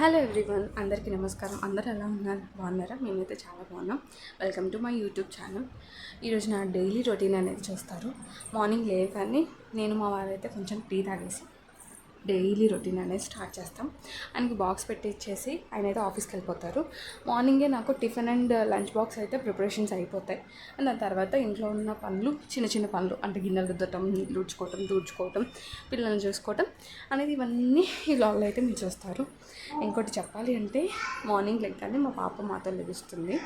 Hello everyone అందరికీ నమస్కారం. అందరూ ఎలా ఉన్నారు? బాగున్నారా? మేమైతే చాలా బాగున్నాం. Welcome to my YouTube channel ఈరోజు నా డైలీ రొటీన్ అనేది చూస్తారు. మార్నింగ్ లేవగానే నేను మా వారైతే కొంచెం టీ తాగేసి డైలీ రొటీన్ అనేది స్టార్ట్ చేస్తాం. ఆయనకి బాక్స్ పెట్టి ఇచ్చేసి ఆయన అయితే ఆఫీస్కి వెళ్ళిపోతారు. మార్నింగే నాకు టిఫిన్ అండ్ లంచ్ బాక్స్ అయితే ప్రిపరేషన్స్ అయిపోతాయి. అండ్ దాని తర్వాత ఇంట్లో ఉన్న పనులు చిన్న చిన్న పనులు అంటే గిన్నెలు రుద్దటం నీళ్ళు ఊడ్చుకోవటం దూడ్చుకోవటం పిల్లల్ని చూసుకోవటం అనేది ఇవన్నీ ఈ లాగ్లో అయితే మీరు చూస్తారు. ఇంకోటి చెప్పాలి అంటే మార్నింగ్ లెగ్గానే మా పాప మాతో లభిస్తుంది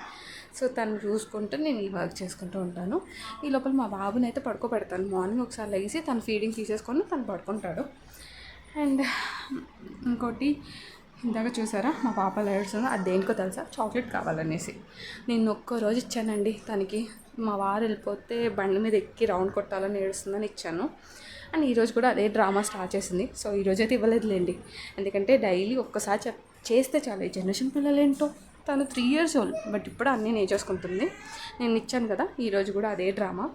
సో తను చూసుకుంటూ నేను ఈ వర్క్ చేసుకుంటూ ఉంటాను. ఈ లోపల మా బాబుని అయితే పడుకోబెడతాను. మార్నింగ్ ఒకసారి లేచి తను ఫీడింగ్ తీసేసుకొని తను పడుకుంటాడు. అండ్ ఇంకోటి ఇందాక చూసారా మా పాప ఏడుస్తుంది అది దేనికో తెలుసా? చాక్లెట్ కావాలనేసి. నేను ఒక్క రోజు ఇచ్చానండి తనకి. మా వారు వెళ్ళిపోతే బండి మీద ఎక్కి రౌండ్ కొట్టాలని ఏడుస్తుందని ఇచ్చాను. అండ్ ఈరోజు కూడా అదే డ్రామా స్టార్ట్ చేసింది. సో ఈరోజు అయితే ఇవ్వలేదులేండి. ఎందుకంటే డైలీ ఒక్కసారి చెప్ చేస్తే చాలు. ఈ జనరేషన్ పిల్లలు ఏంటో తను త్రీ ఇయర్స్ ఓల్డ్ బట్ ఇప్పుడు అన్నీ నేర్చేసుకుంటుంది. నేను ఇచ్చాను కదా ఈరోజు కూడా అదే డ్రామా.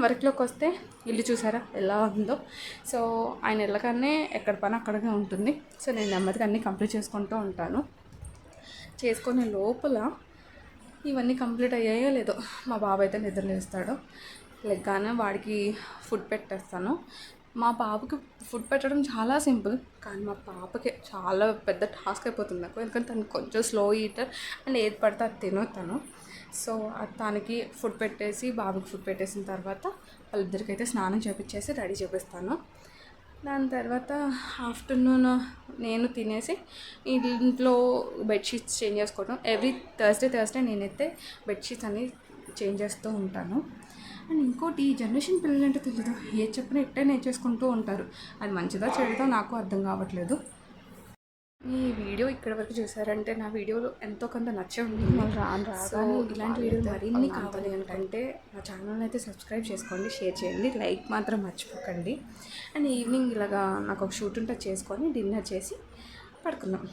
వర్క్లోకి వస్తే ఇల్లు చూసారా? ఎలా ఉందో. సో ఆయన వెళ్ళగానే ఎక్కడ పని అక్కడగా ఉంటుంది. సో నేను నెమ్మదిగా అన్నీ కంప్లీట్ చేసుకుంటూ ఉంటాను. చేసుకునే లోపల ఇవన్నీ కంప్లీట్ అయ్యాయో లేదో మా బాబు అయితే నిద్రలేస్తాడు. లెగ్గానే వాడికి ఫుడ్ పెట్టేస్తాను. మా పాపకి ఫుడ్ పెట్టడం చాలా సింపుల్ కానీ మా పాపకి చాలా పెద్ద టాస్క్ అయిపోతుంది నాకు. ఎందుకంటే తను కొంచెం స్లో ఈటర్ అండ్ ఏది పడితే అది తినొద్దాను సో అది తనకి ఫుడ్ పెట్టేసి బాబుకి ఫుడ్ పెట్టేసిన తర్వాత వాళ్ళిద్దరికి అయితే స్నానం చేపించేసి రెడీ చేపిస్తాను. దాని తర్వాత ఆఫ్టర్నూన్ నేను తినేసి ఇంట్లో బెడ్షీట్స్ చేంజ్ చేసుకోవడం ఎవ్రీ థర్స్డే థర్స్డే నేనైతే బెడ్షీట్స్ అన్ని చేంజ్ చేస్తూ ఉంటాను. అండ్ ఇంకోటి ఈ జనరేషన్ పిల్లలు అంటే తెలియదు ఏ చెప్పినా ఇట్టే నేర్చేసుకుంటూ ఉంటారు. అది మంచిదా చెడుదా నాకు అర్థం కావట్లేదు. ఈ వీడియో ఇక్కడ వరకు చూసారంటే నా వీడియోలు ఎంతో కొంత నచ్చే ఉంటుంది మళ్ళీ రాను రాగానే ఇలాంటి వీడియోలు మరిన్ని కావాలి అంటే నా ఛానల్ అయితే సబ్స్క్రైబ్ చేసుకోండి షేర్ చేయండి లైక్ మాత్రం మర్చిపోకండి. అండ్ ఈవినింగ్ ఇలాగా నాకు ఒక షూట్ ఉంటే చేసుకొని డిన్నర్ చేసి పడుకుందాం.